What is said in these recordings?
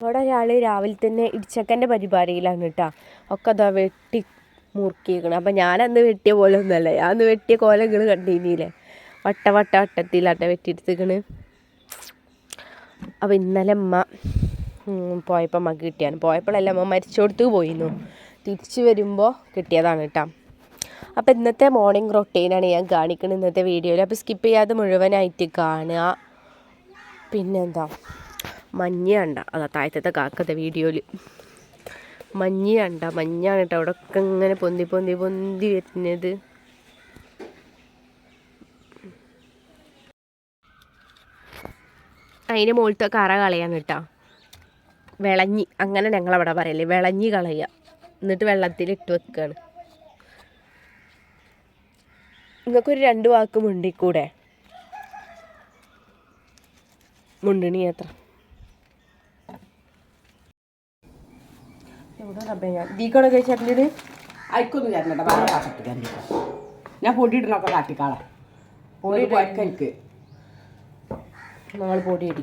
അവിടെ ഒരാൾ രാവിലെ തന്നെ ഇടിച്ചക്കന്റെ പരിപാടിയിലാണ് കേട്ടോ. ഒക്കെ അതാ വെട്ടി മുറുക്കിയേക്കണം. അപ്പം ഞാനന്ന് വെട്ടിയ പോലെ ഒന്നുമല്ല. ഞാൻ അന്ന് വെട്ടിയ കോലങ്ങൾ കണ്ടിരുന്നില്ലേ വട്ട വട്ട വട്ടത്തിലാട്ട വെട്ടിയെടുത്തേക്കണ്. അപ്പോൾ ഇന്നലെ അമ്മ പോയപ്പോൾ അമ്മയ്ക്ക് കിട്ടിയാണ്. പോയപ്പോഴല്ല അമ്മ മരിച്ചോടത്ത് പോയിരുന്നു തിരിച്ച് വരുമ്പോൾ കിട്ടിയതാണ് കേട്ടോ. അപ്പോൾ ഇന്നത്തെ മോർണിംഗ് റൊട്ടീനാണ് ഞാൻ കാണിക്കുന്നത് ഇന്നത്തെ വീഡിയോയിൽ അപ്പോൾ സ്കിപ്പ് ചെയ്യാതെ മുഴുവനായിട്ട് കാണുക. പിന്നെന്താ? മഞ്ഞ കണ്ട അതാ താഴത്തെ കാക്കത്തെ വീഡിയോയിൽ മഞ്ഞ കണ്ട മഞ്ഞാണ് കേട്ടോ അവിടെ ഒക്കെ ഇങ്ങനെ പൊന്തി പൊന്തി പൊന്തി വരുന്നത്. അതിന് മുകളിലത്തെ കറ കളയാന്ന് കേട്ടോ വിളഞ്ഞി അങ്ങനെ ഞങ്ങളവിടെ പറയല്ലേ വിളഞ്ഞി കളയുക എന്നിട്ട് വെള്ളത്തിൽ ഇട്ട് വെക്കുകയാണ് നിങ്ങൾക്കൊരു രണ്ട് വാക്ക് മുണ്ടിക്കൂടെ? മുണ്ടണി അത്ര എവിടെ റബ്ബേ ഞാൻ ദീക്കോടെ കഴിച്ചിട്ടുണ്ട് അയക്കൊന്നും ചേർന്നേട്ടാ വേറെ കാട്ടിട്ട് കണ്ടിട്ട് ഞാൻ പൊടിയിടണൊക്കെ കാട്ടിക്കാളെ പൊടി എനിക്ക്. നമ്മൾ പൊടിയിടി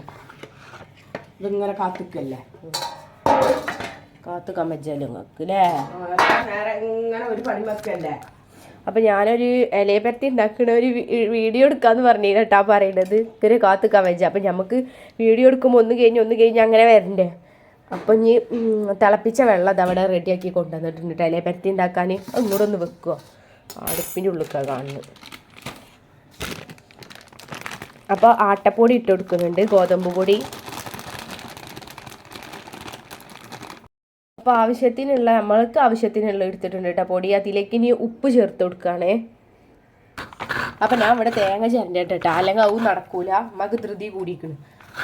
ഇതിങ്ങനെ കാത്തിക്കല്ലേ? കാത്തു കമ്മച്ചാലും നിങ്ങൾക്ക് അല്ലേ ഇങ്ങനെ ഒരു പണി വെക്കല്ലേ? അപ്പം ഞാനൊരു ഇലയെ പരത്തി ഉണ്ടാക്കുന്ന ഒരു വീഡിയോ എടുക്കാന്ന് പറഞ്ഞു കേട്ടാ പറയണത്. ഇത്തിരി കാത്തു കമ്മച്ച അപ്പം നമുക്ക് വീഡിയോ എടുക്കുമ്പോൾ ഒന്ന് കഴിഞ്ഞ് ഒന്ന് കഴിഞ്ഞ് അങ്ങനെ വരണ്ടേ? അപ്പം ഇനി തിളപ്പിച്ച വെള്ളം അത് അവിടെ റെഡിയാക്കി കൊണ്ടുവന്നിട്ടുണ്ട് ഇലയെ പരത്തി ഉണ്ടാക്കാൻ അങ്ങോട്ട് ഒന്ന് വെക്കുക അടുപ്പിന്റെ ഉള്ളിലേക്കാണ് കാണുന്നത്. അപ്പോൾ ആട്ടപ്പൊടി ഇട്ട് കൊടുക്കുന്നുണ്ട് ഗോതമ്പ് പൊടി. അപ്പോൾ ആവശ്യത്തിനുള്ള നമ്മൾക്ക് ആവശ്യത്തിനുള്ള എടുത്തിട്ടുണ്ട് കേട്ടോ പൊടി. അതിലേക്ക് ഇനി ഉപ്പ് ചേർത്ത് കൊടുക്കുകയാണേ അപ്പം ഞാൻ ഇവിടെ തേങ്ങ ചിരണ്ടിട്ടോ അല്ലെങ്കിൽ അവും നടക്കൂല. നമുക്ക് ധൃതി കൂടിയിരിക്കണ്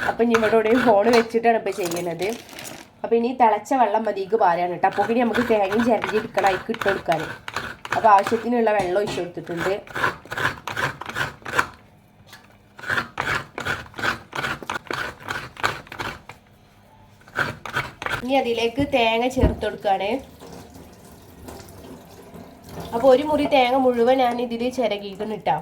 അപ്പം ഇനി ഇവിടെ ഫോൺ വെച്ചിട്ടാണ് ഇപ്പോൾ ചെയ്യുന്നത്. അപ്പം ഇനി തിളച്ച വെള്ളം മതിക്ക് പാരാണ് കേട്ടോ അപ്പോൾ ഇനി നമുക്ക് തേങ്ങയും ചിരണ്ടി എടുക്കണം അതിക്ക് ഇട്ട് കൊടുക്കാൻ അപ്പോൾ ആവശ്യത്തിനുള്ള വെള്ളം ഒഴിച്ചു കൊടുത്തിട്ടുണ്ട്. ഇനി അതിലേക്ക് തേങ്ങ ചേർത്ത് കൊടുക്കുകയാണ് അപ്പോൾ ഒരു മുറി തേങ്ങ മുഴുവൻ ഞാൻ ഇതിൽ ചിരകിക്കണം ഇട്ടാ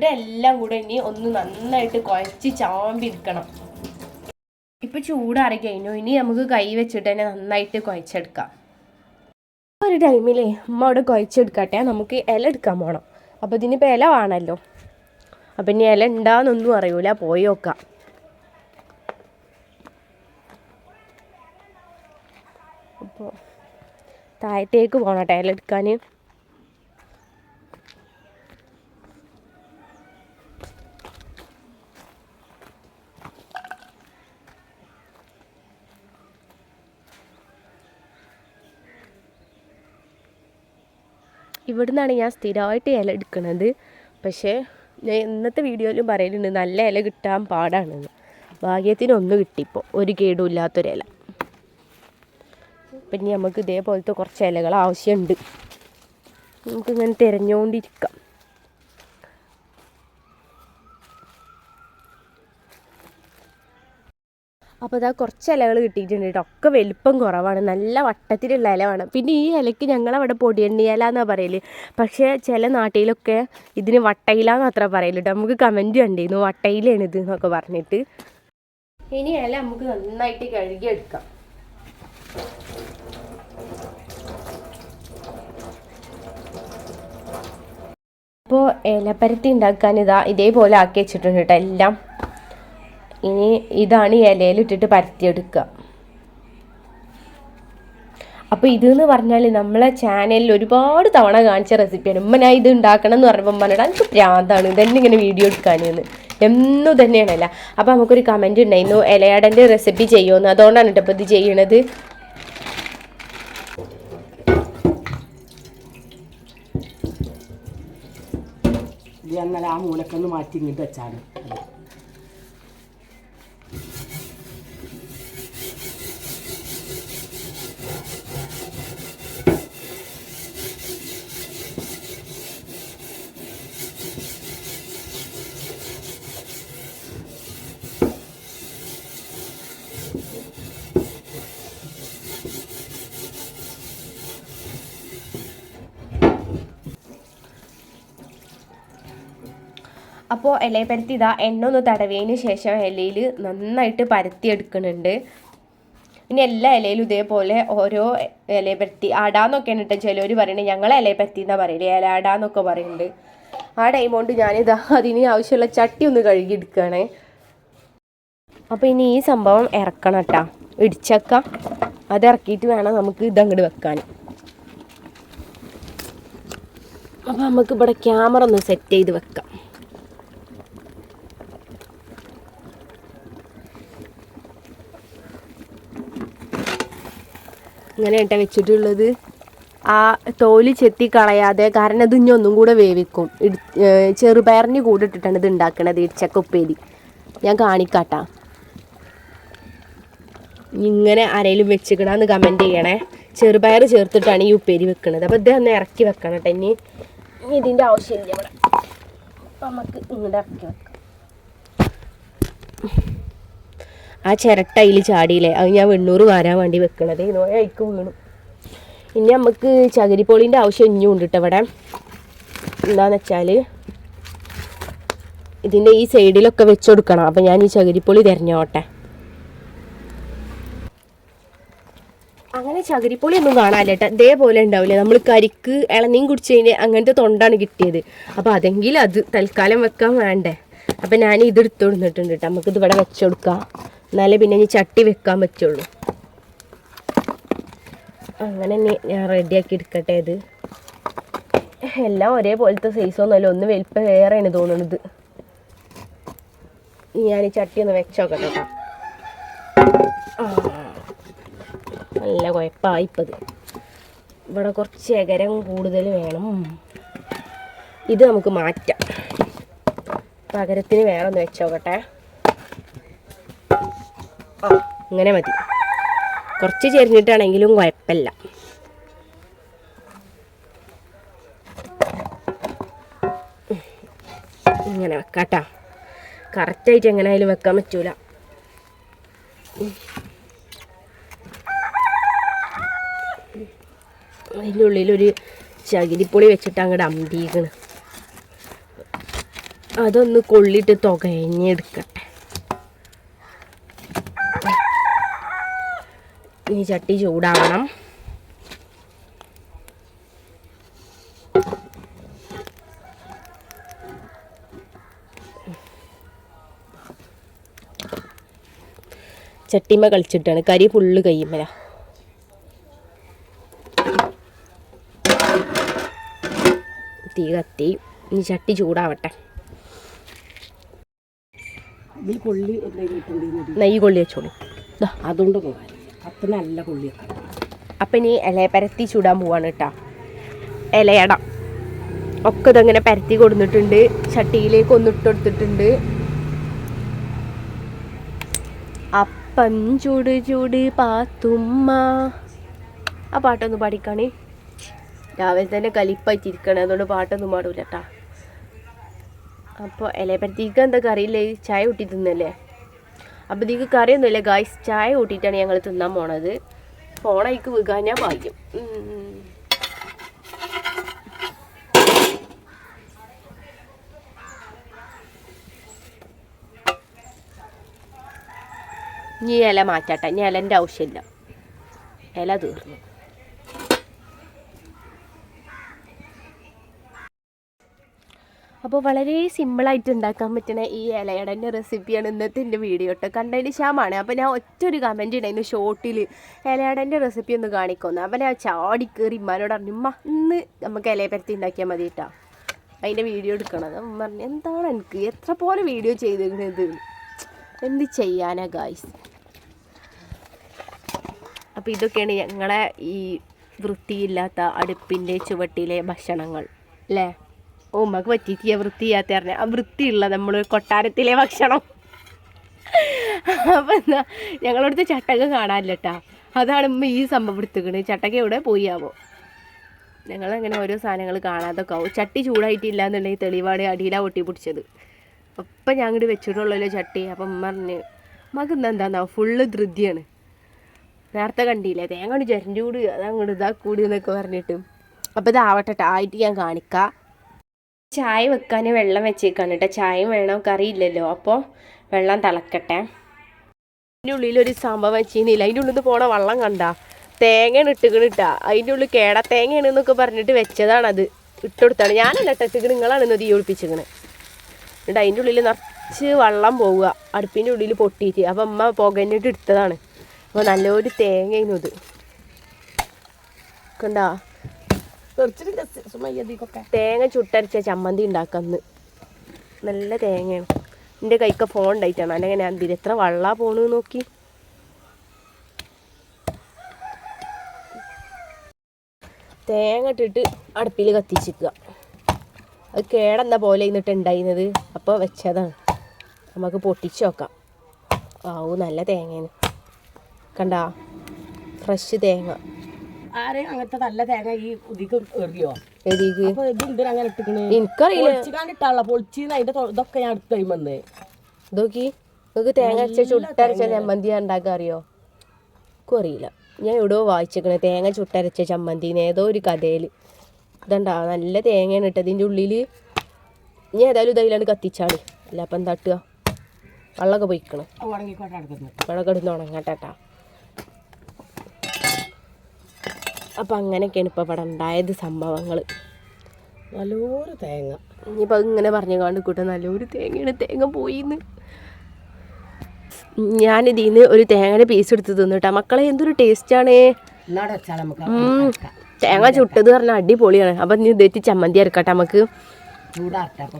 എന്നിട്ട് എല്ലാം കൂടെ ഇനി ഒന്ന് നന്നായിട്ട് കുഴച്ച് ചാമ്പി എടുക്കണം. ഇപ്പൊ ചൂടാറി കഴിഞ്ഞു ഇനി നമുക്ക് കൈ വെച്ചിട്ട് തന്നെ നന്നായിട്ട് കുഴച്ചെടുക്കാം. ഒരു ടൈമിലേ അമ്മ അവിടെ കുഴച്ചെടുക്കട്ടെ. നമുക്ക് ഇല എടുക്കാൻ പോകണം അപ്പോൾ ഇതിനിപ്പോൾ ഇല വേണമല്ലോ അപ്പൊ ഇനി ഇല ഉണ്ടാന്നൊന്നും അറിയൂല. പോയി നോക്കാം. അപ്പോൾ താഴത്തേക്ക് പോകണം കേട്ടോ ഇല ഇവിടുന്നാണ് ഞാൻ സ്ഥിരമായിട്ട് ഇല എടുക്കുന്നത്. പക്ഷേ ഞാൻ ഇന്നത്തെ വീഡിയോയിലും പറയലുണ്ട് നല്ല ഇല കിട്ടാൻ പാടാണെന്ന്. ഭാഗ്യത്തിന് ഒന്ന് കിട്ടിപ്പോൾ ഒരു കേടും ഇല്ലാത്തൊരില. ഇല പിന്നെ നമുക്ക് ഇതേപോലത്തെ കുറച്ച് ഇലകൾ ആവശ്യമുണ്ട്. നമുക്കിങ്ങനെ തിരഞ്ഞുകൊണ്ടിരിക്കാം. അപ്പോൾ ഇതാ കുറച്ച് ഇലകൾ കിട്ടിയിട്ടുണ്ട് കേട്ടോ. ഒക്കെ വലിപ്പം കുറവാണ്. നല്ല വട്ടത്തിലുള്ള ഇല വേണം പിന്നെ ഈ ഇലയ്ക്ക് ഞങ്ങളവിടെ പൊടിയണ്ണി ഇല എന്നാണ് പറയൽ. പക്ഷേ ചില നാട്ടിലൊക്കെ ഇതിന് വട്ടയില എന്ന് അത്ര പറയൽ കേട്ടോ നമുക്ക് കമന്റ് കണ്ടിരുന്നു. വട്ടയിലാണ് ഇത് എന്നൊക്കെ പറഞ്ഞിട്ട്. ഇനി ഇല നമുക്ക് നന്നായിട്ട് കഴുകിയെടുക്കാം. അപ്പോൾ ഇലപ്പരത്തി ഉണ്ടാക്കാൻ ഇതാ ഇതേപോലെ ആക്കി വെച്ചിട്ടുണ്ട് കേട്ടോ എല്ലാം. ഇനി ഇതാണ് ഇലയിൽ ഇട്ടിട്ട് പരത്തിയെടുക്കുക. അപ്പോൾ ഇതെന്ന് പറഞ്ഞാൽ നമ്മളെ ചാനലിൽ ഒരുപാട് തവണ കാണിച്ച റെസിപ്പിയാണ് ഉമ്മ ഇത് ഉണ്ടാക്കണം എന്ന് പറഞ്ഞപ്പോൾ ഉമ്മനോട് എനിക്ക് പ്രാന്താണ്. ഇതന്നെ ഇങ്ങനെ വീഡിയോ എടുക്കാനെന്ന് എന്നും. തന്നെയാണല്ല അപ്പോൾ നമുക്കൊരു കമന്റ് ഉണ്ടായിരുന്നു. ഇലയാടന്റെ റെസിപ്പി ചെയ്യുമെന്ന് അതുകൊണ്ടാണ് കേട്ടോ ഇപ്പോൾ ഇത് ചെയ്യണത്. അങ്ങനെ ആ മൂലക്കൊന്ന് മാറ്റി ഇങ്ങോട്ട് വെച്ചാണ്. അപ്പോൾ ഇലയെ പരത്തി ഇതാ എണ്ണ ഒന്ന് തടവിയതിന് ശേഷം ഇലയിൽ നന്നായിട്ട് പരത്തി എടുക്കുന്നുണ്ട് പിന്നെ എല്ലാ ഇലയിലും ഇതേപോലെ ഓരോ ഇലയെ പരത്തി. അടാന്നൊക്കെയാണ് കേട്ടോ ചിലവർ പറയുന്നത് ഞങ്ങൾ ഇലയെ പരത്തി എന്നാ പറയില്ലേ ഇല ആടാന്നൊക്കെ പറയുന്നുണ്ട് ആ ടൈം കൊണ്ട് ഞാനിതാ അതിന് ആവശ്യമുള്ള ചട്ടി ഒന്ന് കഴുകി എടുക്കുകയാണേ അപ്പോൾ ഇനി ഈ സംഭവം ഇറക്കണം കേട്ടോ ഇടിച്ചക്ക. അത് ഇറക്കിയിട്ട് വേണം നമുക്ക് ഇതങ്ങോട്ട് വെക്കാൻ അപ്പോൾ നമുക്ക് ഇവിടെ ക്യാമറ ഒന്ന് സെറ്റ് ചെയ്ത് വെക്കാം. ഇങ്ങനെ കേട്ടോ വെച്ചിട്ടുള്ളത്. ആ തോൽ ചെത്തി കളയാതെ കാരണം ഇത് ഇനി ഒന്നും കൂടെ വേവിക്കും. ഇടി ചെറുപയറിന് കൂടെ ഇട്ടിട്ടാണ് ഇത് ഉണ്ടാക്കണത് ഇടിച്ചക്ക ഉപ്പേരി ഞാൻ കാണിക്കാട്ടാ. ഇങ്ങനെ ആരെങ്കിലും വെച്ചിക്കണമെന്ന് കമന്റ് ചെയ്യണേ. ചെറുപയർ ചേർത്തിട്ടാണ് ഈ ഉപ്പേരി വെക്കുന്നത് അപ്പോൾ ഇത് ഒന്ന് ഇറക്കി വെക്കണം കേട്ടോ ഇനി. ഇതിന്റെ ആവശ്യമില്ല ഇവിടെ. നമുക്ക് ഇങ്ങോട്ട് ഇറക്കി വെക്കാം. ആ ചിരട്ട അതിൽ ചാടിയില്ലേ? അത് ഞാൻ വെണ്ണൂറ് വാരാൻ വേണ്ടി വെക്കണത്. നോയ അയക്ക് വീണു. ഇനി നമുക്ക് ചകിരിപ്പൊളിന്റെ ആവശ്യം ഇനിയും ഉണ്ട് കേട്ടോ ഇവിടെ. എന്താന്ന് വെച്ചാൽ ഇതിന്റെ ഈ സൈഡിലൊക്കെ വെച്ച് കൊടുക്കണം അപ്പം ഞാൻ ഈ ചകിരിപ്പൊളി തിരഞ്ഞോട്ടെ. അങ്ങനെ ചകിരിപ്പൊളി ഒന്നും കാണാനില്ല കേട്ടോ ഇതേപോലെ ഉണ്ടാവില്ലേ? നമ്മൾ കരിക്ക് ഇളനീം കുടിച്ചതിന് അങ്ങനത്തെ തൊണ്ടാണ് കിട്ടിയത്. അപ്പോൾ അതെങ്കിലും അത് തൽക്കാലം വെക്കാൻ വേണ്ടേ? അപ്പം ഞാൻ ഇത് എടുത്തു കൊടുത്തിട്ടുണ്ട് കേട്ടോ നമുക്കിത് ഇവിടെ വെച്ച് കൊടുക്കാം എന്നാലേ പിന്നെ ഇനി ചട്ടി വെക്കാൻ പറ്റുള്ളൂ. അങ്ങനെ ഞാൻ റെഡിയാക്കി എടുക്കട്ടെ ഇത്. എല്ലാം ഒരേപോലത്തെ സൈസ് സൈസൊന്നുമല്ല ഒന്ന് വലിപ്പം വേറെയാണ് തോന്നുന്നത്. ഞാൻ ഈ ചട്ടി ഒന്ന് വെച്ചോക്കട്ടെ കേട്ടോ നല്ല കുഴപ്പമായിപ്പത് ഇവിടെ കുറച്ച് എകരം കൂടുതൽ വേണം. ഇത് നമുക്ക് മാറ്റാം. പകരത്തിന് വേറെ ഒന്ന് വെച്ചോക്കട്ടെ ആ ഇങ്ങനെ മതി. കുറച്ച് ചെരിഞ്ഞിട്ടാണെങ്കിലും കുഴപ്പമില്ല. ഇങ്ങനെ വെക്കാട്ടാ. കറക്റ്റായിട്ട് എങ്ങനെ ആയാലും വെക്കാൻ പറ്റൂല. അതിന്റെ ഉള്ളിലൊരു ചകിരിപ്പൊളി വെച്ചിട്ട് അങ്ങോട്ട് അമ്പീക്കണ്. അതൊന്ന് കൊള്ളിട്ട് തുകഞ്ഞെടുക്കട്ടെ. ഇനി ചട്ടി ചൂടാവണം. ചട്ടിമ കളിച്ചിട്ടാണ്. കരി ഫുള്ള് കയ്യുമ്മല തീ കത്തി. ഇനി ചട്ടി ചൂടാവട്ടെ. നെയ്യ് കൊള്ളി വെച്ചോളൂ. അതുകൊണ്ട് പോകാൻ അത്ര നല്ല കൊള്ളിയൊക്കെ. അപ്പം ഇനി ഇല പരത്തി ചൂടാൻ പോവാണ് കേട്ടോ ഇലയട. ഒക്കെ ഇതങ്ങനെ പരത്തി കൊടുത്തിട്ടുണ്ട് ചട്ടിയിലേക്ക് ഒന്നിട്ട് കൊടുത്തിട്ടുണ്ട്. അപ്പം ചൂട് ചൂട് പാത്തുമ്മ. ആ പാട്ടൊന്ന് പാടിക്കാണേ. രാവിലെ തന്നെ കലിപ്പായിട്ടിരിക്കണേ. അതുകൊണ്ട് പാട്ടൊന്നും പാടൂല കേട്ടാ അപ്പോൾ ഇലപ്പരത്തിക്ക് എന്താ കറിയില്ലേ? ചായ കൂട്ടി തിന്നല്ലേ? അപ്പോൾ നിങ്ങൾക്ക് കറിയൊന്നുമില്ല. ഗായ്സ് ചായ കൂട്ടിയിട്ടാണ് ഞങ്ങൾ തിന്നാൻ പോണത്. ഫോണയ്ക്ക് ഞാൻ ഉം. ഇനി ഇല മാറ്റാട്ടെ. ഇനി ഇലന്റെ ആവശ്യമില്ല. ഇല തീർന്നു. അപ്പോൾ വളരെ സിമ്പിളായിട്ട് ഉണ്ടാക്കാൻ പറ്റുന്ന ഈ ഇലയുടെ തന്നെ റെസിപ്പിയാണ് ഇന്നത്തെ എന്റെ വീഡിയോ കേട്ടോ. കണ്ടതിന് ശ്യാമാണ് അപ്പോൾ ഞാൻ ഒറ്റ ഒരു കമന്റ് ഉണ്ടായിരുന്നു ഷോർട്ടിൽ ഇലയടന്റെ റെസിപ്പി ഒന്ന് കാണിക്കുന്നു അപ്പോൾ ഞാൻ ചാടി കയറി ഇമ്മാനോട് പറഞ്ഞു ഉമ്മ ഇന്ന് നമുക്ക് ഇലയെ പരത്തി ഉണ്ടാക്കിയാൽ മതി കേട്ടോ അതിന്റെ വീഡിയോ എടുക്കണം. പറഞ്ഞു എന്താണ് എനിക്ക് എത്ര പോലെ വീഡിയോ ചെയ്തിരുന്നത്? എന്ത് ചെയ്യാനാ ഗായ്സ് അപ്പോൾ ഇതൊക്കെയാണ് ഞങ്ങളെ ഈ വൃത്തിയില്ലാത്ത അടുപ്പിന്റെ ചുവട്ടിലെ ഭക്ഷണങ്ങൾ അല്ലേ ഓ ഉമ്മക്ക് പറ്റിയിട്ടില്ല വൃത്തിയാത്ത പറഞ്ഞ ആ വൃത്തിയുള്ള നമ്മൾ കൊട്ടാരത്തിലെ ഭക്ഷണം. അപ്പം എന്താ ഞങ്ങളടുത്ത് ചട്ടക കാണാനില്ല കേട്ടാ അതാണ് ഈ സംഭവം എടുത്തുക്കണ്. ചട്ടക എവിടെ പോയി ആവോ ഞങ്ങളങ്ങനെ ഓരോ സാധനങ്ങൾ കാണാതൊക്കെ ആവും. ചട്ടി ചൂടായിട്ടില്ല എന്നുണ്ടെങ്കിൽ തെളിവാട് അടിയിലാണ് ഒട്ടി പിടിച്ചത്. അപ്പം ഞാൻ ഇങ്ങോട്ട് വെച്ചിട്ടുള്ളല്ലോ ചട്ടി. അപ്പം ഉമ്മ പറഞ്ഞ് മകൻ എന്താ എന്താന്നാ ഫുള്ള് ധൃതിയാണ്. നേരത്തെ കണ്ടില്ലേ? തേങ്ങ കൊണ്ട് ചരഞ്ചൂട് അതങ്ങോട്ട് ഇതാ കൂടി എന്നൊക്കെ പറഞ്ഞിട്ട്. അപ്പോൾ ഇതാവട്ടെ ട്ടാ, ആയിട്ട് ഞാൻ കാണിക്കാം. ചായ വെക്കാൻ വെള്ളം വെച്ചേക്കാണ് കേട്ടോ ചായയും വേണം? കറിയില്ലല്ലോ അപ്പോൾ വെള്ളം തിളക്കട്ടെ. അതിന്റെ ഉള്ളിൽ ഒരു സംഭവം വെച്ചിരുന്നില്ല അതിന്റെ ഉള്ളിൽ നിന്ന് പോണ വെള്ളം കണ്ട. തേങ്ങയാണ് ഇട്ടുകണിട്ടാ അതിന്റെ ഉള്ളിൽ കേട തേങ്ങയാണ് എന്നൊക്കെ പറഞ്ഞിട്ട് വെച്ചതാണത്. ഇട്ടുകൊടുത്താണ് ഞാനല്ല ഇട്ടിട്ട് നിങ്ങളാണ് ഇന്ന് തീ ഒളിപ്പിച്ചിക്കണ് എന്നിട്ട് അതിന്റെ ഉള്ളിൽ നിറച്ച് വെള്ളം പോവുക. അടുപ്പിന്റെ ഉള്ളിൽ പൊട്ടിയിട്ട്. അപ്പം അമ്മ പുകഞ്ഞിട്ട് എടുത്തതാണ്. അപ്പോൾ നല്ലൊരു തേങ്ങയായിരുന്നു ഇത് കണ്ടാ? തേങ്ങ ചുട്ടരച്ച ചമ്മന്തി ഉണ്ടാക്കാന്ന് നല്ല തേങ്ങയാണ്. എന്റെ കൈക്ക് ഫോൺ ഉണ്ടായിട്ടാണ്. അല്ലെങ്കിൽ ഞാൻ എന്തിന്? എത്ര വള്ളാ പോണു നോക്കി. തേങ്ങ ഇട്ടിട്ട് അടുപ്പിൽ കത്തിച്ചിക്കുക. അത് കേടെന്ന പോലെ ഇന്നിട്ട് ഉണ്ടായിരുന്നത് അപ്പോൾ വെച്ചതാണ്. നമുക്ക് പൊട്ടിച്ച് നോക്കാം. ആവൂ നല്ല തേങ്ങയാണ്. കണ്ടാ? ഫ്രഷ് തേങ്ങ. ആരെയും അങ്ങനത്തെ നല്ല തേങ്ങ ഈ ഉദിക്ക് എറിയോ? അപ്പൊ ഇതെന്തിനാ അങ്ങനെ ഇട്ടിക്കണ്? എനിക്കറിയില്ല. പൊളിച്ച് കണ്ടിട്ടാണല്ലോ പൊളിച്ചിന്ന് അതിന്റെ ഇതൊക്കെ ഞാൻ എടുത്ത് കഴിയുമ്പന്ന് നോക്കി നിങ്ങൾക്ക് തേങ്ങ അരച്ച ചുട്ടരച്ച ചമ്മന്തി ഉണ്ടാക്കാൻ അറിയോ? എനിക്കും അറിയില്ല. ഞാൻ എവിടെയോ വായിച്ചേക്കണേ തേങ്ങ ചുട്ടരച്ച ചമ്മന്തി ഏതോ ഒരു കഥയിൽ ഇതണ്ടാ? നല്ല തേങ്ങയാണ് ഇട്ടത്. ഇതിന്റെ ഉള്ളിൽ ഞാൻ ഏതായാലും ഇതായാലും കത്തിച്ചാണ് അല്ല അപ്പം എന്താ ഇട്ടുക? വെള്ളമൊക്കെ പൊയ്ക്കണം. വെള്ളം കിടന്ന് അപ്പം അങ്ങനെയൊക്കെയാണ് ഇപ്പോൾ ഇവിടെ ഉണ്ടായത് സംഭവങ്ങൾ നല്ലൊരു തേങ്ങ. ഇനിയിപ്പോൾ ഇങ്ങനെ പറഞ്ഞു കൊണ്ട് കൂട്ടം നല്ലൊരു തേങ്ങയാണ്. തേങ്ങ പോയിന്ന്. ഞാൻ ഇതിന്ന് ഒരു തേങ്ങയുടെ പീസ് എടുത്ത് തിന്നിട്ടാ മക്കളെ എന്തൊരു ടേസ്റ്റാണ് തേങ്ങ ചുട്ടത് പറഞ്ഞാൽ അടിപൊളിയാണ്. അപ്പം നീ ഇതേറ്റ് ചമ്മന്തി അരക്കട്ടെ നമുക്ക്.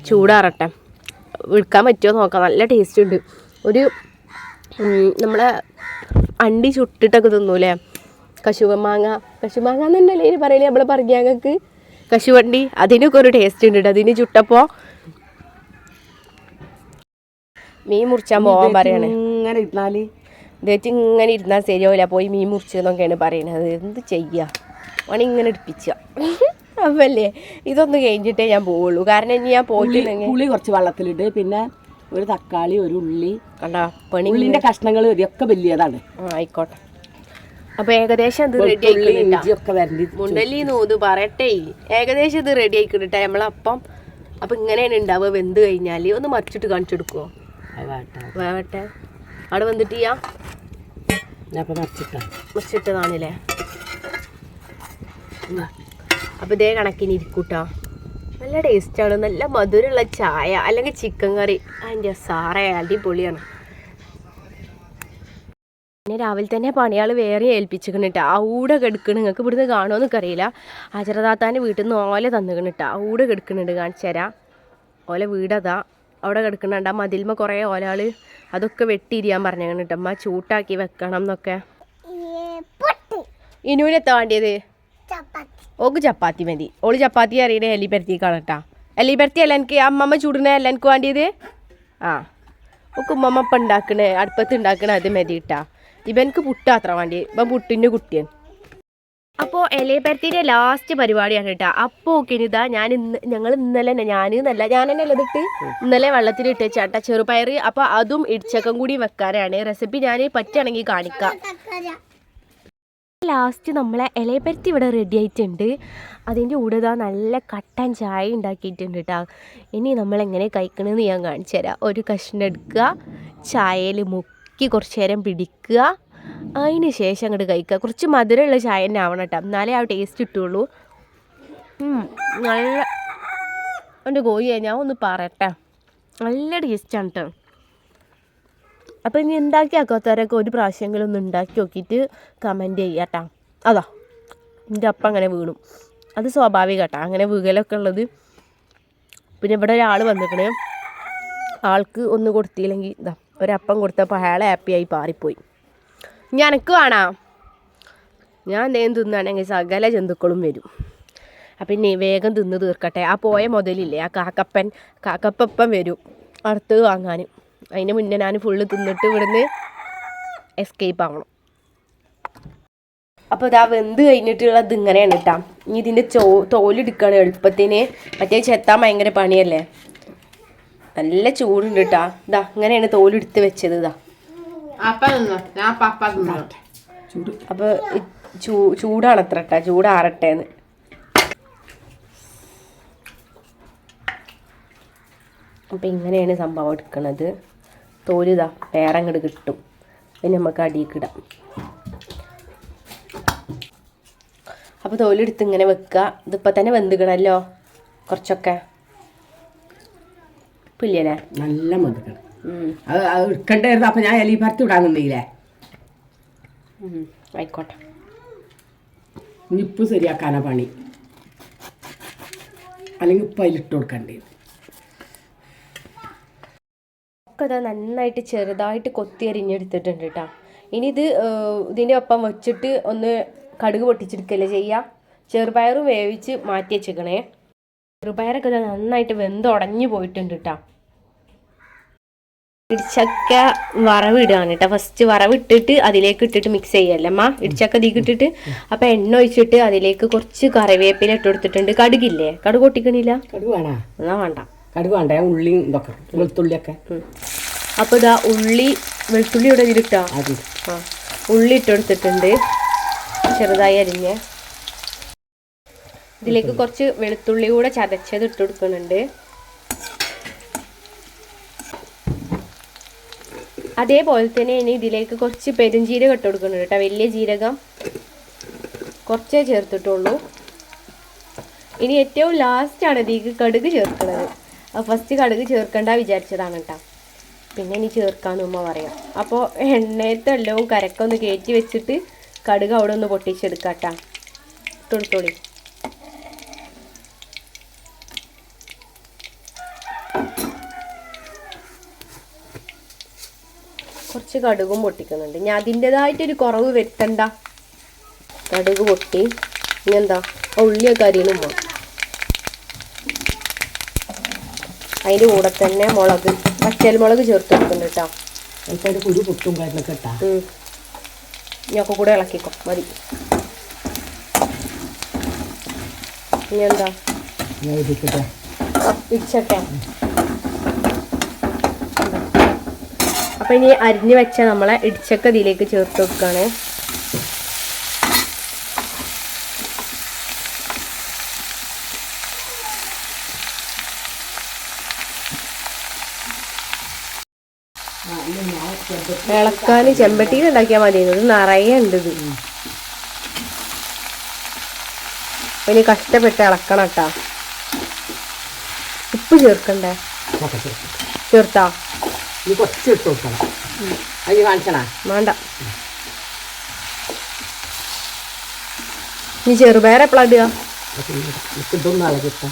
ചൂടാറട്ടെ വിൽക്കാൻ പറ്റുമോ നോക്കാം. നല്ല ടേസ്റ്റ് ഉണ്ട്. ഒരു നമ്മളെ അണ്ടി ചുട്ടിട്ടൊക്കെ തിന്നൂലേ? കശുവമാങ്ങ. കശുമാങ്ങ എന്നല്ലേ ഇനി പറയലേ? നമ്മളെ പറഞ്ഞാങ്ങൾക്ക് കശുവണ്ടി അതിനൊക്കെ ഒരു ടേസ്റ്റ് ഉണ്ട്. അതിന് ചുട്ടപ്പോൾ മീൻ മുറിച്ചാൻ പോവാൻ പറയണേ. ഇങ്ങനെ ഇരുന്നാൽ? ഇതേറ്റ് ഇങ്ങനെ ഇരുന്നാൽ ശരിയാവില്ല പോയി മീൻ മുറിച്ചെന്നൊക്കെയാണ് പറയണത്. എന്ത് ചെയ്യുക പണി ഇങ്ങനെ എടുപ്പിച്ച. അപ്പല്ലേ ഇതൊന്ന് കഴിഞ്ഞിട്ടേ ഞാൻ പോവുള്ളൂ. കാരണം ഇനി ഞാൻ പോയിട്ടുണ്ടെങ്കിൽ പുളി കുറച്ച് വെള്ളത്തിലിട്ട് പിന്നെ ഒരു തക്കാളി ഒരു ഉള്ളി. കണ്ടാ? പണി ഉള്ളിന്റെ കഷ്ണങ്ങൾ ഇതൊക്കെ വലിയതാണ്. ആയിക്കോട്ടെ. അപ്പൊ ഏകദേശം ഇത് റെഡി ആയിക്കിട്ടാ മുണ്ടല്ലി നൂത് പറയട്ടെ. ഏകദേശം ഇത് റെഡി ആയിക്കിട്ടാ നമ്മളപ്പം. അപ്പൊ ഇങ്ങനെയാണ് ഉണ്ടാവുക വെന്ത് കഴിഞ്ഞാൽ ഒന്ന് മറിച്ചിട്ട് കാണിച്ചു കൊടുക്കുവോ വേവട്ടെ. അവിടെ വന്നിട്ട് ചെയ്യാം. മറിച്ചിട്ടതാണല്ലേ. അപ്പൊ ഇതേ കണക്കിന് ഇരിക്കൂട്ടോ നല്ല ടേസ്റ്റാണ് നല്ല മധുരമുള്ള ചായ അല്ലെങ്കിൽ ചിക്കൻ കറി. അതിന്റെ സാറേ അടിപൊളിയാണ്. പിന്നെ രാവിലെ തന്നെ പണിയാൾ വേറെ ആ ഊടെ കെടുക്കണ് നിങ്ങൾക്ക് ഇവിടുന്ന് കാണുമോ അറിയില്ല അജറദാത്താന്റെ വീട്ടിൽ നിന്ന് ഓല ആ ഊടെ കെടുക്കണുണ്ട് കാണിച്ചു തരാം. ഓല വീടതാ. അവിടെ കിടക്കണുണ്ട് ആ മതിൽമ കുറേ ഓലാൾ അതൊക്കെ വെട്ടിയിരിക്കാൻ പറഞ്ഞേക്കണ് കേട്ടോ അമ്മ ചൂട്ടാക്കി വെക്കണം എന്നൊക്കെ. ഇനൂനെത്താ വേണ്ടിയത്? ഓക്ക് ചപ്പാത്തി മതി. ഓൾ ചപ്പാത്തി അറിയണേ എലി പരത്തിക്കാണ് കേട്ടാ എലി പരത്തി അല്ല എനിക്ക് അമ്മമ്മ ചൂടണ അല്ല എനിക്ക് വേണ്ടിയത്? ആ. ഓക്ക് ഉമ്മമ്മ ഇപ്പം ഉണ്ടാക്കണേ അടുപ്പത്ത് ഉണ്ടാക്കണേ അത് മതി കേട്ടാ ഇവനക്ക് പുട്ടാത്ര വേണ്ടി. ഇപ്പം പുട്ടിന്റെ കുട്ടിയാണ്. അപ്പോൾ എലയപ്പരത്തിന്റെ ലാസ്റ്റ് പരിപാടിയാണ് കേട്ടോ. അപ്പോൾ ഓക്കെ ഇതാ ഞാൻ ഇന്ന് ഞങ്ങൾ ഇന്നലെ തന്നെ ഞാൻ ഇന്നല്ല ഞാൻ തന്നെ അല്ല ഇതിട്ട് ഇന്നലെ വെള്ളത്തിൽ ഇട്ട് ചേട്ടാ ചെറുപയർ അപ്പോൾ അതും ഇടിച്ചക്കം കൂടി വെക്കാനാണ്. റെസിപ്പി ഞാൻ പറ്റുകയാണെങ്കിൽ കാണിക്കാം. ലാസ്റ്റ് നമ്മളെ ഇലയപ്പരത്തി ഇവിടെ റെഡി ആയിട്ടുണ്ട്. അതിന്റെ കൂടെ ഇതാ നല്ല കട്ടൻ ചായ ഉണ്ടാക്കിയിട്ടുണ്ട് കേട്ടോ. ഇനി നമ്മളെങ്ങനെ കഴിക്കണമെന്ന് ഞാൻ കാണിച്ചു തരാം ഒരു കഷ്ണം എടുക്കുക. ചായയിൽ മുക്കി കുറച്ച് നേരം പിടിക്കുക. അതിന് ശേഷം അങ്ങോട്ട് കഴിക്കുക. കുറച്ച് മധുരമുള്ള ചായ തന്നെ ആവണം കേട്ടോ. എന്നാലേ ആ ടേസ്റ്റ് കിട്ടുള്ളൂ. നല്ല എന്റെ കോഴിയെ ഞാൻ ഒന്ന് പറയട്ടെ. നല്ല ടേസ്റ്റാണ് കേട്ടോ അപ്പോൾ ഇനി ഉണ്ടാക്കി ആക്കാത്തവരൊക്കെ ഒരു പ്രാവശ്യമെങ്കിലും ഒന്ന് ഉണ്ടാക്കി നോക്കിയിട്ട് കമന്റ് കേട്ടോ അതാ എന്റെ അപ്പം അങ്ങനെ വീണു. അത് സ്വാഭാവികം കേട്ടോ. അങ്ങനെ വീകലൊക്കെ ഉള്ളത്. പിന്നെ ഇവിടെ ഒരാൾ വന്നിക്കണേ. ആൾക്ക് ഒന്ന് കൊടുത്തില്ലെങ്കിൽ ഇതാ. ഒരപ്പം കൊടുത്തപ്പോൾ അയാൾ ഹാപ്പിയായി പാറിപ്പോയി. ഇനി എനക്ക് വേണാം ഞാൻ എന്തേലും തിന്നാണെങ്കിൽ സകല ജന്തുക്കളും വരും. അപ്പം ഇനി വേഗം തിന്ന് തീർക്കട്ടെ. ആ പോയ മുതലില്ലേ ആ കാക്കപ്പൻ കാക്കപ്പൻ വരും. അടുത്ത് വാങ്ങാൻ അതിന് മുന്നേ ഞാൻ ഫുള്ള് തിന്നിട്ട് ഇവിടുന്ന് എസ്കേപ്പ് ആവണം. അപ്പോൾ ഇതാ വെന്ത് കഴിഞ്ഞിട്ടുള്ളത് ഇങ്ങനെയാണ് കേട്ടോ ഇനി ഇതിന്റെ ചോ തോലെടുക്കുകയാണ് എളുപ്പത്തിന്. മറ്റേ ചെത്താൻ ഭയങ്കര പണിയല്ലേ? നല്ല ചൂടുണ്ട് കേട്ടാ ഇതാ ഇങ്ങനെയാണ് തോലെടുത്ത് വെച്ചത് ഇതാ അപ്പൊ ചൂടാണ് അത്ര കേട്ടാ ചൂടാറട്ടെ എന്ന് അപ്പോൾ ഇങ്ങനെയാണ് സംഭവം എടുക്കുന്നത് തോലിതാ വേറെ അങ്ങോട്ട് കിട്ടും. പിന്നെ നമുക്ക് അടിയിക്കിടാം അപ്പൊ അപ്പോൾ തോലെടുത്ത് ഇങ്ങനെ വെക്കുക ഇതിപ്പോൾ തന്നെ വെന്തുക്കണല്ലോ കുറച്ചൊക്കെ. ഇപ്പില്ലല്ലേ നല്ല മധുരം. അത് അത് എടുക്കണ്ടായിരുന്നു അപ്പം ഞാൻ എലി പരത്തി വിടാൻ നിന്നില്ലേ? ആയിക്കോട്ടെ. ഇനിയിപ്പ് ശരിയാക്കാനാ പണി. അല്ലെങ്കിൽ ഇപ്പം അതിലിട്ട് കൊടുക്കണ്ടേത് ഒക്കെ ഇതാ നന്നായിട്ട് ചെറുതായിട്ട് കൊത്തി അരിഞ്ഞെടുത്തിട്ടുണ്ട് കേട്ടോ ഇനി ഇത് ഇതിന്റെ ഒപ്പം വെച്ചിട്ട് ഒന്ന് കടുക് പൊട്ടിച്ചെടുക്കല്ലേ ചെയ്യുക ചെറുപയറും വേവിച്ച് മാറ്റി വെച്ചേക്കണേ. ചെറുപയറൊക്കെ നന്നായിട്ട് നന്നായിട്ട് വെന്തുടഞ്ഞു പോയിട്ടുണ്ട് കേട്ടോ ഇടിച്ചക്ക വറവിടുകയാണ് കേട്ടോ ഫസ്റ്റ് വറവിട്ടിട്ട് അതിലേക്ക് ഇട്ടിട്ട് മിക്സ് ചെയ്യല്ലേ അമ്മ? ഇടിച്ചക്ക ഇതിലേക്ക് ഇട്ടിട്ട് അപ്പം എണ്ണ ഒഴിച്ചിട്ട് അതിലേക്ക് കുറച്ച് കറിവേപ്പില ഇട്ട് കൊടുത്തിട്ടുണ്ട്. കടുകില്ലേ? കടുക് പൊട്ടിക്കണില്ല? കടുക് വേണോ? എന്നാ വേണ്ട. കടുക് വേണ്ടേ? ഉള്ളിയും ഇതൊക്കെ വെളുത്തുള്ളിയൊക്കെ. ഉം. അപ്പൊ ഇതാ ഉള്ളി വെളുത്തുള്ളി ഇവിടെ ഇതിലിട്ടോ. ഉള്ളി ഇട്ട് കൊടുത്തിട്ടുണ്ട്. ചെറുതായി അരിഞ്ഞ്. ഇതിലേക്ക് കുറച്ച് വെളുത്തുള്ളി കൂടെ ചതച്ചത് ഇട്ട് കൊടുക്കുന്നുണ്ട്. അതേപോലെ തന്നെ ഇനി ഇതിലേക്ക് കുറച്ച് പെരുംജീരകം ഇട്ട് കൊടുക്കുന്നുണ്ട് കേട്ടോ. വലിയ ജീരകം കുറച്ചേ ചേർത്തിട്ടുള്ളൂ. ഇനി ഏറ്റവും ലാസ്റ്റാണ് ഇതിലേക്ക് കടുക് ചേർക്കുന്നത്. ഫസ്റ്റ് കടുക് ചേർക്കണ്ട വിചാരിച്ചതാണ് കേട്ടോ. പിന്നെ ഇനി ചേർക്കാന്ന് ഉമ്മ പറയാം. അപ്പോൾ എണ്ണയത്തെ എല്ലാം കരക്കൊന്ന് കയറ്റി വെച്ചിട്ട് കടുക് അവിടെ ഒന്ന് പൊട്ടിച്ചെടുക്കാം കേട്ടോ തൊളിത്തോളി കുറച്ച് കടുകും പൊട്ടിക്കുന്നുണ്ട്. ഞാൻ അതിന്റെതായിട്ടൊരു കുറവ് വരുത്തണ്ട. കടുക് പൊട്ടി. ഇനി എന്താ? ഉള്ളിയൊക്കെ അരിയണം അതിന്റെ കൂടെ തന്നെ മുളക് പച്ചൽ മുളക് ചേർത്ത് കൊടുക്കുന്നുണ്ട് കേട്ടോ. കുരു പൊട്ടും ഞൊക്കെ കൂടെ ഇളക്കിക്കോ. മതി. ഇനി എന്താ? ഇടിച്ചട്ടെ അപ്പൊ ഇനി അരിഞ്ഞ് വെച്ച നമ്മളെ ഇടിച്ചക്ക ഇതിലേക്ക് ചേർത്ത് വെക്കുകയാണ് ഇളക്കാൻ ചെമ്പട്ടിയിൽ ഉണ്ടാക്കിയാൽ മതി. ഇത് നിറയെ ഉണ്ട് ഇത്. ഇനി കഷ്ടപ്പെട്ട് ഇളക്കണം കേട്ടാ. ഉപ്പ് ചേർക്കണ്ടേ? ചേർത്ത്. ഇനി കുറച്ച് ഇട്ട് കൊടുക്കണം. അതിന് കാണിച്ചണാ? വേണ്ട. ഇനി ചെറുപയർ എപ്പോഴാ ഇടുക? ഇതൊന്നും അളകിട്ട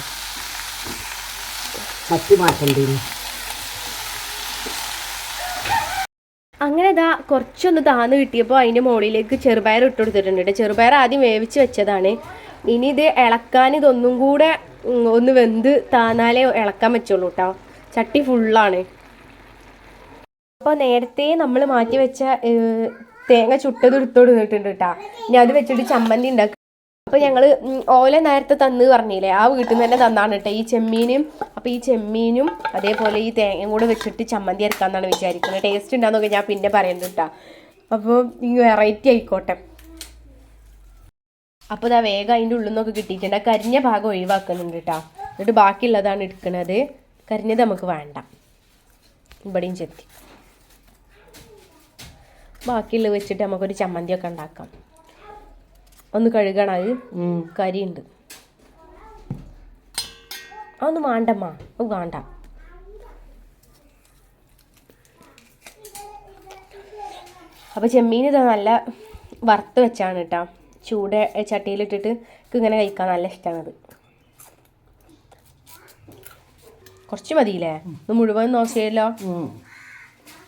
മാറ്റണ്ടേന് അങ്ങനെ ഇതാ കുറച്ചൊന്ന് താന്ന് കിട്ടിയപ്പോൾ അതിന്റെ മുകളിലേക്ക് ചെറുപയർ ഇട്ട് കൊടുത്തിട്ടുണ്ട് കേട്ടോ ചെറുപയർ ആദ്യം വേവിച്ച് വെച്ചതാണ്. ഇനി ഇത് ഇളക്കാൻ ഇതൊന്നും കൂടെ ഒന്ന് വെന്ത് താന്നാലേ ഇളക്കാൻ പറ്റുള്ളൂ കേട്ടോ ചട്ടി ഫുള്ളാണ് അപ്പോൾ നേരത്തെ നമ്മൾ മാറ്റി വെച്ച തേങ്ങ ചുട്ടത് എടുത്തോട് നിന്നിട്ടുണ്ട് കേട്ടോ ഇനി അത് വെച്ചിട്ട് ചമ്മന്തി ഉണ്ടാക്കുക അപ്പോൾ ഞങ്ങൾ ഓല നേരത്തെ തന്ന് പറഞ്ഞില്ലേ ആ വീട്ടിൽ നിന്ന് തന്നെ തന്നാണ് കേട്ടോ ഈ ചെമ്മീനും അപ്പോൾ ഈ ചെമ്മീനും അതേപോലെ ഈ തേങ്ങയും കൂടെ വെച്ചിട്ട് ചമ്മന്തി അരക്കാന്നാണ് വിചാരിക്കുന്നത്. ടേസ്റ്റ് ഉണ്ടാകുന്നൊക്കെ ഞാൻ പിന്നെ പറയുന്നുണ്ട് കേട്ടോ അപ്പോൾ ഈ വെറൈറ്റി ആയിക്കോട്ടെ. അപ്പോൾ ഇതാ വേഗം അതിന്റെ ഉള്ളിൽ നിന്നൊക്കെ കിട്ടിയിട്ടുണ്ട് കരിഞ്ഞ ഭാഗം ഒഴിവാക്കുന്നുണ്ട് കേട്ടോ എന്നിട്ട് ബാക്കിയുള്ളതാണ് എടുക്കുന്നത് കരിഞ്ഞത് നമുക്ക് വേണ്ട. ഇവിടെയും ചെത്തി. ബാക്കിയുള്ളത് വെച്ചിട്ട് നമുക്കൊരു ചമ്മന്തിയൊക്കെ ഉണ്ടാക്കാം. ഒന്ന് കഴുകണം അത് കരിയുണ്ട്. അതൊന്നും വേണ്ടമ്മ ഓ വേണ്ട. അപ്പോൾ ചെമ്മീൻ ഇത് നല്ല വറുത്ത് വെച്ചാണ് കേട്ടോ ചൂട് ചട്ടിയിലിട്ടിട്ട് എനിക്ക് ഇങ്ങനെ കഴിക്കാൻ നല്ല ഇഷ്ടമാണത് കുറച്ച് മതിയില്ലേ? ഇത് മുഴുവൻ നോക്കിയല്ലോ?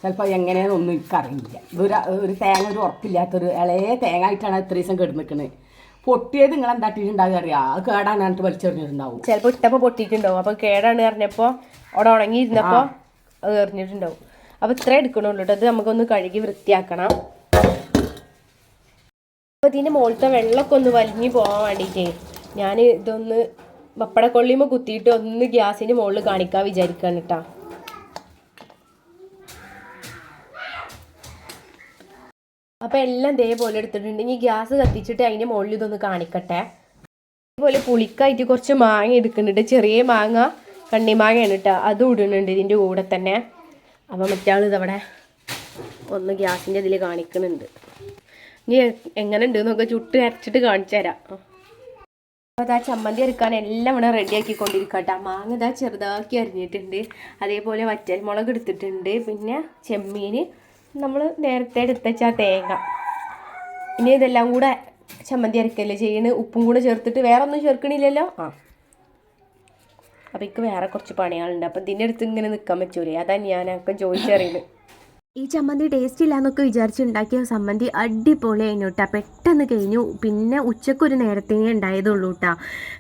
ചിലപ്പോൾ എങ്ങനെയാണെന്നൊന്നും എനിക്കറിയില്ല. ഇതൊരു ഒരു തേങ്ങ ഒരു ഉറപ്പില്ലാത്തൊരു ഇളയ തേങ്ങ ആയിട്ടാണ് ഇത്ര ദിവസം കിടന്നിക്കണത് പൊട്ടിയത് നിങ്ങൾ എന്താട്ടിട്ടുണ്ടാകുക അറിയാം? അത് കേടാണ് എന്നിട്ട് വലിച്ചെറിഞ്ഞിട്ടുണ്ടാവും. ചിലപ്പോൾ ഇട്ടപ്പോൾ പൊട്ടിയിട്ടുണ്ടാവും. അപ്പോൾ കേടാണ് പറഞ്ഞപ്പോൾ അവിടെ ഉണങ്ങിയിരുന്നപ്പോൾ അത് എറിഞ്ഞിട്ടുണ്ടാവും. അപ്പോൾ ഇത്ര എടുക്കണുള്ളൂ കേട്ടോ. അത് നമുക്കൊന്ന് കഴുകി വൃത്തിയാക്കണം. അപ്പോൾ ഇതിന്റെ മുകളിലത്തെ വെള്ളമൊക്കെ ഒന്ന് വലിഞ്ഞു പോകാൻ വേണ്ടിയിട്ടേ ഞാൻ ഇതൊന്ന് പപ്പടക്കൊള്ളിയുമ്പോൾ കുത്തിയിട്ട് ഒന്ന് ഗ്യാസിന്റെ മുകളിൽ കാണിക്കാൻ വിചാരിക്കാണ് കേട്ടോ. അപ്പോൾ എല്ലാം ഇതേപോലെ എടുത്തിട്ടുണ്ട്. ഇനി ഗ്യാസ് കത്തിച്ചിട്ട് അതിന്റെ മുകളിൽ ഇതൊന്ന് കാണിക്കട്ടെ. അതുപോലെ പുളിക്കായിട്ട് കുറച്ച് മാങ്ങ എടുക്കുന്നുണ്ട്. ചെറിയ മാങ്ങ കണ്ണിമാങ്ങയാണ് കേട്ടോ. അതും ഇടുന്നുണ്ട് ഇതിന്റെ കൂടെ തന്നെ. അപ്പോൾ മറ്റാൾ ഇതവിടെ ഒന്ന് ഗ്യാസിന്റെ ഇതിൽ കാണിക്കുന്നുണ്ട്. ഇനി എങ്ങനെ ഉണ്ട് എന്നൊക്കെ ചുട്ട് അരച്ചിട്ട് കാണിച്ചു തരാം. അപ്പോൾ അതാ ചമ്മന്തി അരക്കാൻ എല്ലാം ഇവിടെ റെഡിയാക്കിക്കൊണ്ടിരിക്കട്ടെ മാങ്ങ ഇതാ ചെറുതാക്കി അരിഞ്ഞിട്ടുണ്ട്. അതേപോലെ വറ്റൽ മുളക് എടുത്തിട്ടുണ്ട്. പിന്നെ ചെമ്മീൻ നമ്മൾ നേരത്തെ എടുത്തച്ച തേങ്ങ. ഇനി ഇതെല്ലാം കൂടെ ചമ്മന്തി അരക്കല്ലേ ചെയ്യണ്? ഉപ്പും കൂടെ ചേർത്തിട്ട് വേറെ ഒന്നും ചേർക്കണില്ലല്ലോ? ആ. അപ്പോൾ എനിക്ക് വേറെ കുറച്ച് പണികളുണ്ട്. അപ്പം ഇതിന്റെ അടുത്ത് ഇങ്ങനെ നിൽക്കാൻ പറ്റൂലേ? അതാ ഞാനൊക്കെ ചോദിച്ചറിയുന്നത് ഈ ചമ്മന്തി ടേസ്റ്റ് ഇല്ല എന്നൊക്കെ വിചാരിച്ചുണ്ടാക്കിയ ചമ്മന്തി അടിപൊളിയായിരുന്നു കേട്ടോ പെട്ടെന്ന് കഴിഞ്ഞു. പിന്നെ ഉച്ചയ്ക്ക് ഒരു നേരത്തേ ഉണ്ടായതുള്ളൂ കേട്ടോ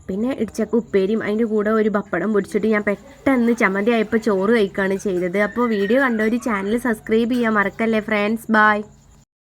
പിന്നെ ഇടിച്ചക്ക ഉപ്പേരിയും അതിന്റെ കൂടെ ഒരു പപ്പടം പൊടിച്ചിട്ട് ഞാൻ പെട്ടെന്ന് ചമ്മന്തി ആയപ്പോൾ ചോറ് കഴിക്കുകയാണ് ചെയ്തത്. അപ്പോൾ വീഡിയോ കണ്ടവർ ചാനൽ സബ്സ്ക്രൈബ് ചെയ്യാൻ മറക്കല്ലേ ഫ്രണ്ട്സ് ബൈ